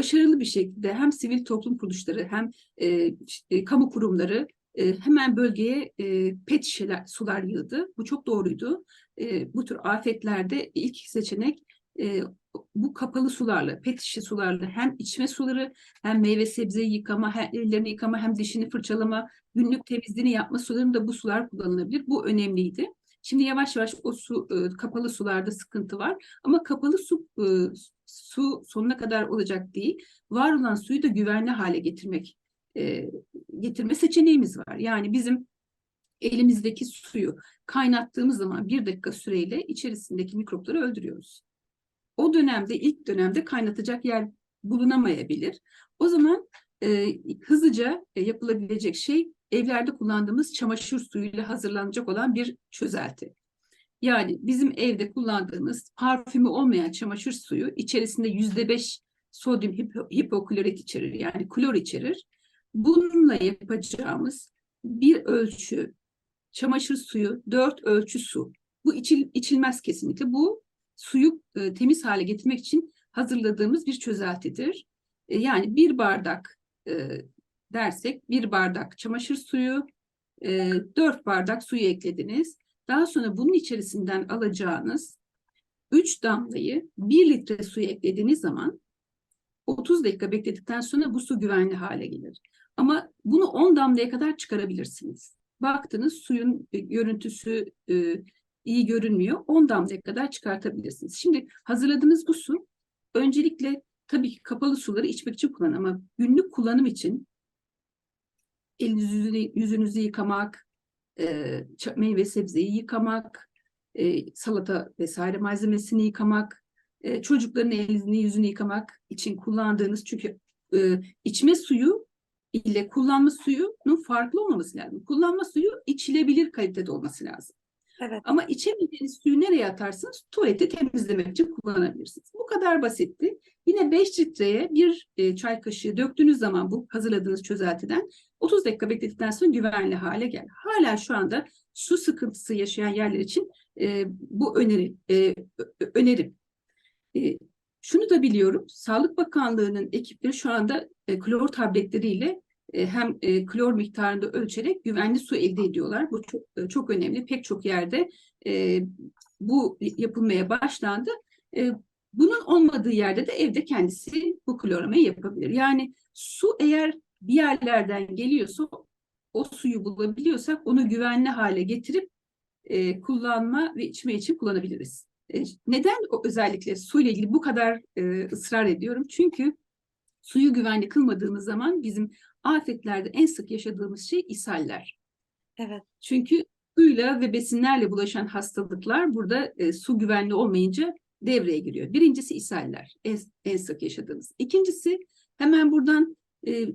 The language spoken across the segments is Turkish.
başarılı bir şekilde hem sivil toplum kuruluşları hem e, işte, kamu kurumları e, hemen bölgeye e, pet şişeler, sular yığdı. Bu çok doğruydu. E, bu tür afetlerde ilk seçenek e, bu kapalı sularla, pet şişe sularla hem içme suları hem meyve sebze yıkama, hem ellerini yıkama hem dişini fırçalama, günlük temizliğini yapma sularında bu sular kullanılabilir. Bu önemliydi. Şimdi yavaş yavaş o su e, kapalı sularda sıkıntı var ama kapalı su e, su sonuna kadar olacak değil. Var olan suyu da güvenli hale getirmek e, getirme seçeneğimiz var. Yani bizim elimizdeki suyu kaynattığımız zaman bir dakika süreyle içerisindeki mikropları öldürüyoruz. O dönemde ilk dönemde kaynatacak yer bulunamayabilir. O zaman e, hızlıca yapılabilecek şey evlerde kullandığımız çamaşır suyuyla hazırlanacak olan bir çözelti. Yani bizim evde kullandığımız parfümü olmayan çamaşır suyu içerisinde yüzde beş sodyum hipo, hipoklorit içerir yani klor içerir. Bununla yapacağımız bir ölçü çamaşır suyu, dört ölçü su. Bu içil, içilmez kesinlikle. Bu suyu e, temiz hale getirmek için hazırladığımız bir çözeltidir. E, yani bir bardak e, dersek bir bardak çamaşır suyu, e, dört bardak suyu eklediniz. Daha sonra bunun içerisinden alacağınız 3 damlayı 1 litre suya eklediğiniz zaman 30 dakika bekledikten sonra bu su güvenli hale gelir. Ama bunu 10 damlaya kadar çıkarabilirsiniz. Baktınız suyun e, görüntüsü e, iyi görünmüyor. 10 damlaya kadar çıkartabilirsiniz. Şimdi hazırladığımız bu su öncelikle tabii ki kapalı suları içmek için kullan ama günlük kullanım için elinizi yüzünü, yüzünüzü yıkamak, e, meyve sebzeyi yıkamak, e, salata vesaire malzemesini yıkamak, e, çocukların elini yüzünü yıkamak için kullandığınız çünkü e, içme suyu ile kullanma suyunun farklı olmaması lazım. Kullanma suyu içilebilir kalitede olması lazım. Evet. Ama içemediğiniz suyu nereye atarsınız? Tuvaleti temizlemek için kullanabilirsiniz. Bu kadar basitti. Yine 5 litreye bir e, çay kaşığı döktüğünüz zaman bu hazırladığınız çözeltiden 30 dakika bekledikten sonra güvenli hale gel. Hala şu anda su sıkıntısı yaşayan yerler için e, bu öneri e, önerim. Şunu da biliyorum. Sağlık Bakanlığı'nın ekipleri şu anda klor tabletleriyle hem e, klor miktarında ölçerek güvenli su elde ediyorlar. Bu çok çok önemli. Pek çok yerde bu yapılmaya başlandı. Bunun olmadığı yerde de evde kendisi bu kloramayı yapabilir. Yani su eğer bir yerlerden geliyorsa o suyu bulabiliyorsak onu güvenli hale getirip e, kullanma ve içme için kullanabiliriz. E, neden o özellikle suyla ilgili bu kadar e, ısrar ediyorum? Çünkü suyu güvenli kılmadığımız zaman bizim afetlerde en sık yaşadığımız şey ishaller. Evet. Çünkü suyla ve besinlerle bulaşan hastalıklar burada e, su güvenli olmayınca devreye giriyor. Birincisi ishaller, en, en sık yaşadığımız. İkincisi hemen buradan e,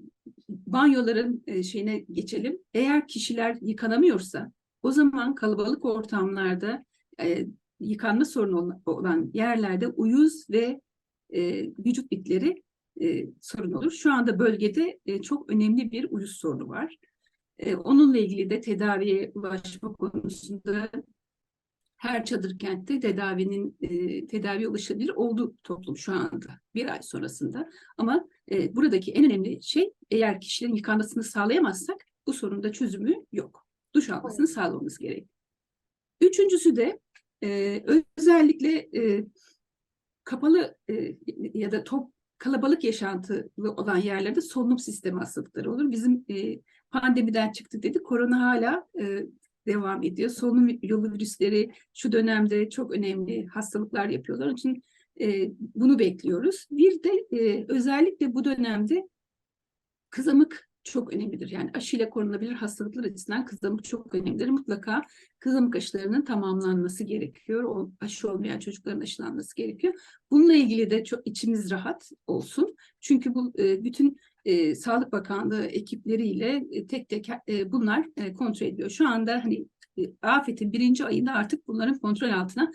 banyoların e, şeyine geçelim. Eğer kişiler yıkanamıyorsa o zaman kalabalık ortamlarda e, yıkanma sorunu olan yerlerde uyuz ve e, vücut bitleri e, sorun olur. Şu anda bölgede e, çok önemli bir uyuz sorunu var. E, onunla ilgili de tedaviye ulaşma konusunda her çadır kentte tedavinin e, tedavi ulaşabilir oldu toplum şu anda bir ay sonrasında. Ama e, buradaki en önemli şey eğer kişilerin yıkanmasını sağlayamazsak bu sorunda çözümü yok. Duş almasını sağlamamız gerek. Üçüncüsü de e, özellikle e, kapalı e, ya da top kalabalık yaşantılı olan yerlerde solunum sistemi hastalıkları olur. Bizim e, pandemiden çıktık dedik. Korona hala e, devam ediyor. Solunum yolu virüsleri şu dönemde çok önemli hastalıklar yapıyorlar. Onun için e, bunu bekliyoruz. Bir de e, özellikle bu dönemde kızamık çok önemlidir. Yani aşıyla korunabilir hastalıklar açısından kızamık çok önemlidir. Mutlaka kızamık aşılarının tamamlanması gerekiyor. O aşı olmayan çocukların aşılanması gerekiyor. Bununla ilgili de çok içimiz rahat olsun. Çünkü bu e, bütün e, Sağlık Bakanlığı ekipleriyle e, tek tek bunlar kontrol ediliyor. Şu anda hani afetin birinci ayında artık bunların kontrol altına